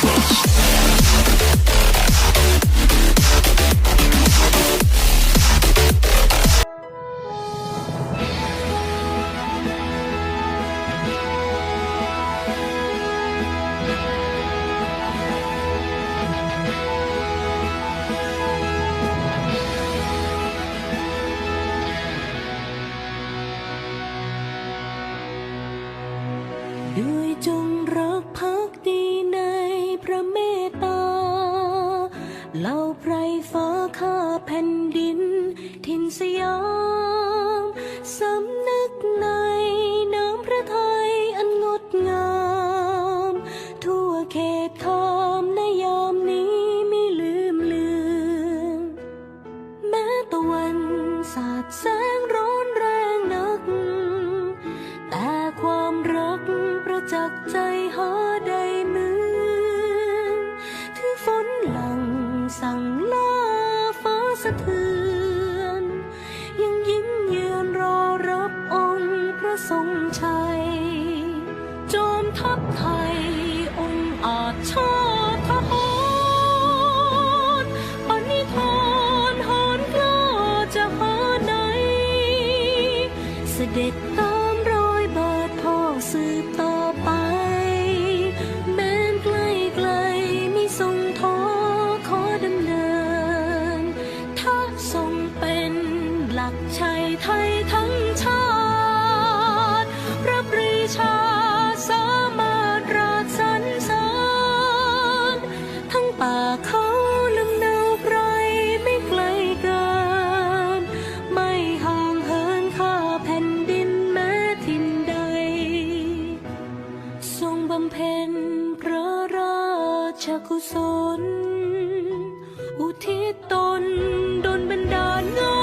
ด้วยจงรักภักดี ระเมตตาเหล่าไพรฟ้าข้าแผ่นดินถิ่นสยามสำนึกในน้ำพระทัยอันงดงาม ทั่วเขตคามในยามนี้ไม่ลืมเลือนแม้ตะวันสาดแสงร้อนแรงนัก แต่ความรักประจักษ์ใจหาได้เมือ สะเทือน ยังยิ้มเยือนรอรับองค์พระทรงชัยจอมทัพไทยองค์อาจชาติทหารปณิธานหอนกล้าจะหาไหนเสด็จตา กชัยไทยทั้งชาติพระปรีชาสามารถราชสรรเสริญทั้งป่าเขาลำเนาไพรไม่ไกลเกิน ไม่ห่างเหินข้าแผ่นดินแม้ทินใด ทรงบำเพ็ญพระราชกุศล อุทิศตนดลบันดาล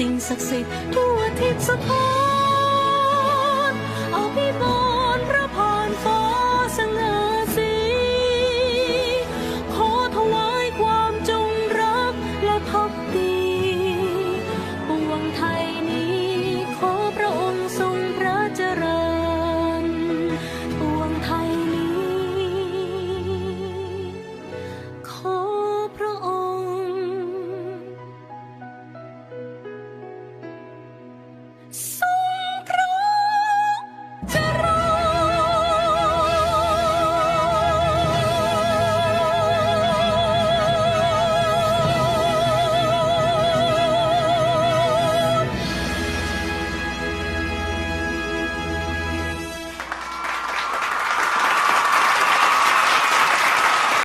สิ่งศักดิ์สิทธิ์ทั่วทิศสถา